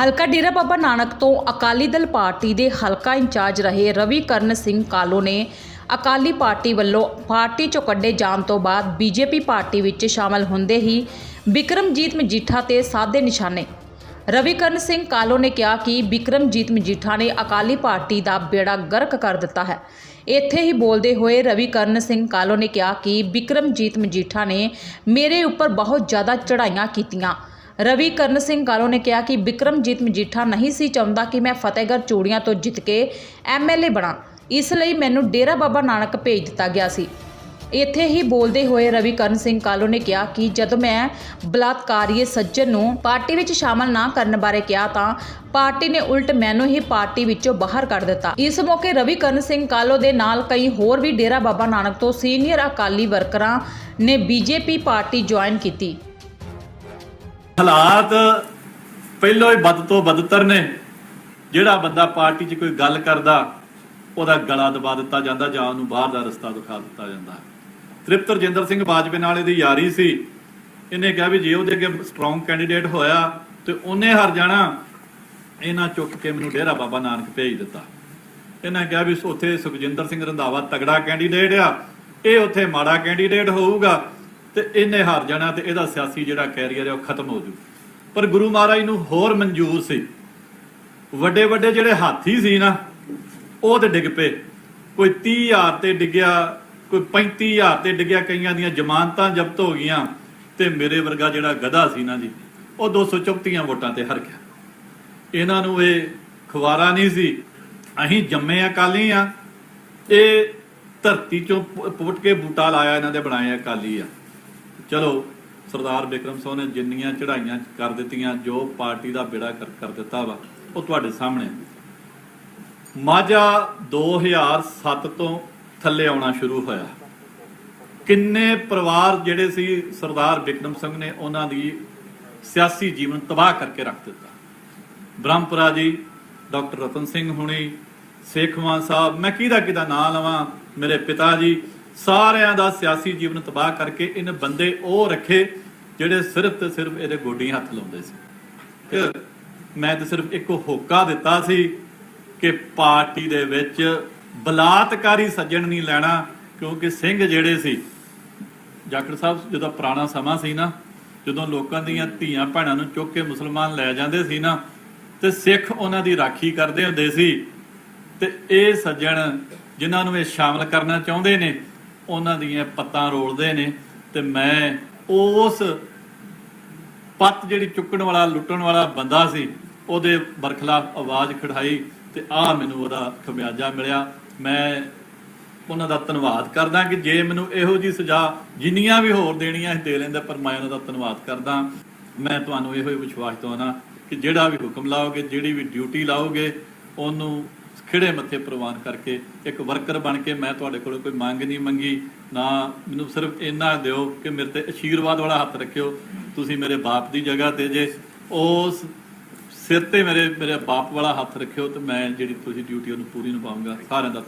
ਹਲਕਾ ਡੇਰਾ ਬਾਬਾ ਨਾਨਕ ਤੋਂ ਅਕਾਲੀ ਦਲ ਪਾਰਟੀ ਦੇ ਹਲਕਾ ਇੰਚਾਰਜ ਰਹੇ ਰਵੀ ਕਰਨ ਸਿੰਘ ਕਾਲੋ ਨੇ ਅਕਾਲੀ ਪਾਰਟੀ ਵੱਲੋਂ ਪਾਰਟੀ ਚੋਂ ਕੱਢੇ ਜਾਣ ਤੋਂ ਬਾਅਦ ਬੀਜੇਪੀ ਪਾਰਟੀ ਵਿੱਚ ਸ਼ਾਮਲ ਹੁੰਦੇ ਹੀ ਬਿਕਰਮਜੀਤ ਮਜੀਠਾ ਤੇ ਸਾਧੇ ਨਿਸ਼ਾਨੇ। ਰਵੀਕਰਨ ਸਿੰਘ ਕਾਲੋ ਨੇ ਕਿਹਾ ਕਿ ਬਿਕਰਮਜੀਤ ਮਜੀਠਾ ਨੇ ਅਕਾਲੀ ਪਾਰਟੀ ਦਾ ਬੇੜਾ ਗਰਕ ਕਰ ਦਿੱਤਾ ਹੈ। ਇੱਥੇ ਹੀ ਬੋਲਦੇ ਹੋਏ ਰਵੀਕਰਨ ਸਿੰਘ ਕਾਲੋ ਨੇ ਕਿਹਾ ਕਿ ਬਿਕਰਮਜੀਤ ਮਜੀਠਾ ਨੇ ਮੇਰੇ ਉੱਪਰ ਬਹੁਤ ਜ਼ਿਆਦਾ ਚੜ੍ਹਾਈਆਂ ਕੀਤੀਆਂ। ਰਵੀ ਕਰਨ ਸਿੰਘ ਕਾਲੋ ਨੇ ਕਿਹਾ ਕਿ ਬਿਕਰਮਜੀਤ ਮਜੀਠਾ ਨਹੀਂ ਸੀ ਚਾਹੁੰਦਾ ਕਿ ਮੈਂ ਫਤਿਹਗੜ੍ਹ ਚੂੜੀਆਂ ਤੋਂ ਜਿੱਤ ਕੇ ਐਮਐਲਏ ਬਣਾ। ਇਸ ਲਈ ਮੈਨੂੰ ਡੇਰਾ ਬਾਬਾ ਨਾਨਕ ਭੇਜ ਦਿੱਤਾ ਗਿਆ ਸੀ। ਇੱਥੇ ਹੀ ਬੋਲਦੇ ਹੋਏ ਰਵੀ ਕਰਨ ਸਿੰਘ ਕਾਲੋ ਨੇ ਕਿਹਾ ਕਿ ਜਦੋਂ ਮੈਂ ਬਲਾਤਕਾਰੀਏ ਸੱਜਣ ਨੂੰ ਪਾਰਟੀ ਵਿੱਚ ਸ਼ਾਮਲ ਨਾ ਕਰਨ ਬਾਰੇ ਕਿਹਾ ਤਾਂ ਪਾਰਟੀ ਨੇ ਉਲਟ ਮੈਨੂੰ ਹੀ ਪਾਰਟੀ ਵਿੱਚੋਂ ਬਾਹਰ ਕੱਢ ਦਿੱਤਾ। ਇਸ ਮੌਕੇ ਰਵੀ ਕਰਨ ਸਿੰਘ ਕਾਲੋ ਦੇ ਨਾਲ ਕਈ ਹੋਰ ਵੀ ਡੇਰਾ ਬਾਬਾ ਨਾਨਕ ਤੋਂ ਸੀਨੀਅਰ ਅਕਾਲੀ ਵਰਕਰਾਂ ਨੇ ਬੀਜੇਪੀ ਪਾਰਟੀ ਜੁਆਇਨ ਕੀਤੀ। ਹਾਲਾਤ ਪਹਿਲੋਂ ਹੀ ਵੱਧ ਤੋਂ ਬਦਤਰ ਨੇ। ਜਿਹੜਾ ਬੰਦਾ ਪਾਰਟੀ 'ਚ ਕੋਈ ਗੱਲ ਕਰਦਾ, ਉਹਦਾ ਗਲਾ ਦਬਾ ਦਿੱਤਾ ਜਾਂਦਾ ਜਾਂ ਉਹਨੂੰ ਬਾਹਰ ਦਾ ਰਸਤਾ ਦਿਖਾ ਦਿੱਤਾ ਜਾਂਦਾ। ਤ੍ਰਿਪਤ ਰਜਿੰਦਰ ਸਿੰਘ ਬਾਜਵੇ ਨਾਲ ਇਹਦੀ ਯਾਰੀ ਸੀ। ਇਹਨੇ ਕਿਹਾ ਵੀ ਜੇ ਉਹਦੇ ਅੱਗੇ ਸਟਰੋਂਗ ਕੈਂਡੀਡੇਟ ਹੋਇਆ, ਤੇ ਉਹਨੇ ਹਾਰ ਜਾਣਾ। ਇਹਨਾਂ ਚੁੱਕ ਕੇ ਮੈਨੂੰ ਡੇਰਾ ਬਾਬਾ ਨਾਨਕ ਭੇਜ ਦਿੱਤਾ। ਇਹਨਾਂ ਕਿਹਾ ਵੀ ਉੱਥੇ ਸੁਖਜਿੰਦਰ ਸਿੰਘ ਰੰਧਾਵਾ ਤਗੜਾ ਕੈਂਡੀਡੇਟ ਆ। ਇਹ ਉੱਥੇ ਮਾੜਾ ਕੈਂਡੀਡੇਟ ਹੋਊਗਾ। ਤੇ ਇਹਨੇ ਹਾਰ ਜਾਣਾ ਤੇ ਇਹਦਾ ਸਿਆਸੀ ਜਿਹੜਾ ਕੈਰੀਅਰ ਹੈ ਉਹ ਖਤਮ ਹੋ ਜੂ। ਪਰ ਗੁਰੂ ਮਹਾਰਾਜ ਨੂੰ ਹੋਰ ਮਨਜ਼ੂਰ ਸੀ। ਵੱਡੇ ਵੱਡੇ ਜਿਹੜੇ ਹਾਥੀ ਸੀ ਨਾ, ਉਹ ਤੇ ਡਿੱਗ ਪਏ। ਕੋਈ 30000 ਤੇ ਡਿੱਗਿਆ, ਕੋਈ 35000 ਤੇ ਡਿੱਗਿਆ, ਕਈਆਂ ਦੀਆਂ ਜ਼ਮਾਨਤਾਂ ਜ਼ਬਤ ਹੋ ਗਈਆਂ ਤੇ ਮੇਰੇ ਵਰਗਾ ਜਿਹੜਾ ਗਧਾ ਸੀ ਨਾ ਜੀ, ਉਹ 234 ਵੋਟਾਂ ਤੇ ਹਰ ਗਿਆ। ਇਹਨਾਂ ਨੂੰ ਇਹ ਖਵਾਰਾ ਨਹੀਂ ਸੀ। ਅਸੀਂ ਜੰਮੇ ਅਕਾਲੀ ਆ। ਇਹ ਧਰਤੀ ਚੋਂ ਪੁੱਟ ਕੇ ਬੂਟਾ ਲਾਇਆ ਇਹਨਾਂ ਦੇ ਬਣਾਏ ਅਕਾਲੀ ਆ। ਚਲੋ, ਸਰਦਾਰ ਬਿਕਰਮ ਸਿੰਘ ਨੇ ਜਿੰਨੀਆਂ ਚੜਾਈਆਂ ਕਰ ਦਿੱਤੀਆਂ, ਜੋ ਪਾਰਟੀ ਦਾ ਬੇੜਾ ਕਰ ਕਰ ਦਿੱਤਾ ਵਾ, ਉਹ ਤੁਹਾਡੇ ਸਾਹਮਣੇ। ਮਾਝਾ 2007 ਤੋਂ ਥੱਲੇ ਆਉਣਾ ਸ਼ੁਰੂ ਹੋਇਆ। ਕਿੰਨੇ ਪਰਿਵਾਰ ਜਿਹੜੇ ਸੀ ਸਰਦਾਰ ਬਿਕਰਮ ਸਿੰਘ ਨੇ ਉਹਨਾਂ ਦੀ ਸਿਆਸੀ ਜੀਵਨ ਤਬਾਹ ਕਰਕੇ ਰੱਖ ਦਿੱਤਾ। ਬ੍ਰਹਮਪੁਰਾ ਜੀ, ਡਾਕਟਰ ਰਤਨ ਸਿੰਘ ਹੁਣੀ ਸੇਖਵਾਂ ਸਾਹਿਬ, ਮੈਂ ਕਿਹਦਾ ਕਿਹਦਾ ਨਾਂ ਲਵਾਂ? ਮੇਰੇ ਪਿਤਾ ਜੀ ਸਾਰਿਆਂ ਦਾ ਸਿਆਸੀ ਜੀਵਨ ਤਬਾਹ ਕਰਕੇ ਇਹਨੇ ਬੰਦੇ ਉਹ ਰੱਖੇ ਜਿਹੜੇ ਸਿਰਫ ਤੇ ਸਿਰਫ ਇਹਦੇ ਗੋਡੀਆਂ ਹੱਥ ਲਾਉਂਦੇ ਸੀ। ਫਿਰ ਮੈਂ ਤਾਂ ਸਿਰਫ ਇੱਕ ਹੋਕਾ ਦਿੱਤਾ ਸੀ ਕਿ ਪਾਰਟੀ ਦੇ ਵਿੱਚ ਬਲਾਤਕਾਰੀ ਸੱਜਣ ਨਹੀਂ ਲੈਣਾ, ਕਿਉਂਕਿ ਸਿੰਘ ਜਿਹੜੇ ਸੀ, ਜਾਖੜ ਸਾਹਿਬ ਜਦੋਂ ਪੁਰਾਣਾ ਸਮਾਂ ਸੀ ਨਾ, ਜਦੋਂ ਲੋਕਾਂ ਦੀਆਂ ਧੀਆਂ ਭੈਣਾਂ ਨੂੰ ਚੁੱਕ ਕੇ ਮੁਸਲਮਾਨ ਲੈ ਜਾਂਦੇ ਸੀ ਨਾ, ਤੇ ਸਿੱਖ ਉਹਨਾਂ ਦੀ ਰਾਖੀ ਕਰਦੇ ਹੁੰਦੇ ਸੀ, ਤੇ ਇਹ ਸੱਜਣ ਜਿਨ੍ਹਾਂ ਨੂੰ ਇਹ ਸ਼ਾਮਲ ਕਰਨਾ ਚਾਹੁੰਦੇ ਨੇ ਉਹਨਾਂ ਦੀਆਂ ਪੱਤਾਂ ਰੋਲਦੇ ਨੇ ਤੇ ਮੈਂ ਉਸ ਪੱਤ ਜਿਹੜੀ ਚੁੱਕਣ ਵਾਲਾ, ਲੁੱਟਣ ਵਾਲਾ ਬੰਦਾ ਸੀ, ਉਹਦੇ ਬਰਖਲਾਫ ਆਵਾਜ਼ ਖੜਾਈ ਤੇ ਆ ਮੈਨੂੰ ਉਹਦਾ ਖਮਿਆਜਾ ਮਿਲਿਆ। ਮੈਂ ਉਹਨਾਂ ਦਾ ਧੰਨਵਾਦ ਕਰਦਾ ਕਿ ਜੇ ਮੈਨੂੰ ਇਹੋ ਜੀ ਸਜ਼ਾ ਜਿੰਨੀਆਂ ਵੀ ਹੋਰ ਦੇਣੀਆਂ ਦੇ ਲੈਂਦਾ, ਪਰ ਮੈਂ ਉਹਨਾਂ ਦਾ ਧੰਨਵਾਦ ਕਰਦਾ। ਮੈਂ ਤੁਹਾਨੂੰ ਇਹੋ ਹੀ ਵਿਸ਼ਵਾਸ ਦਵਾਉਣਾ ਕਿ ਜਿਹੜਾ ਵੀ ਹੁਕਮ ਲਾਓਗੇ, ਜਿਹੜੀ ਵੀ ਡਿਊਟੀ ਲਾਓਗੇ, ਉਹਨੂੰ ਖਿੜੇ ਮੱਥੇ ਪ੍ਰਵਾਨ ਕਰਕੇ ਇੱਕ ਵਰਕਰ ਬਣ ਕੇ ਮੈਂ ਤੁਹਾਡੇ ਕੋਲੋਂ ਕੋਈ ਮੰਗ ਨਹੀਂ ਮੰਗੀ, ਨਾ ਮੈਨੂੰ ਸਿਰਫ ਇੰਨਾ ਦਿਓ ਕਿ ਮੇਰੇ ਤੇ ਅਸ਼ੀਰਵਾਦ ਵਾਲਾ ਹੱਥ ਰੱਖਿਓ। ਤੁਸੀਂ ਮੇਰੇ ਬਾਪ ਦੀ ਜਗ੍ਹਾ ਤੇ ਜੇ ਉਸ ਸਿਰ ਤੇ ਮੇਰੇ ਮੇਰੇ ਬਾਪ ਵਾਲਾ ਹੱਥ ਰੱਖਿਓ ਤੇ ਮੈਂ ਜਿਹੜੀ ਤੁਸੀਂ ਡਿਊਟੀ ਉਹਨੂੰ ਪੂਰੀ ਨਿਭਾਉਂਗਾ ਸਾਰਿਆਂ ਦਾ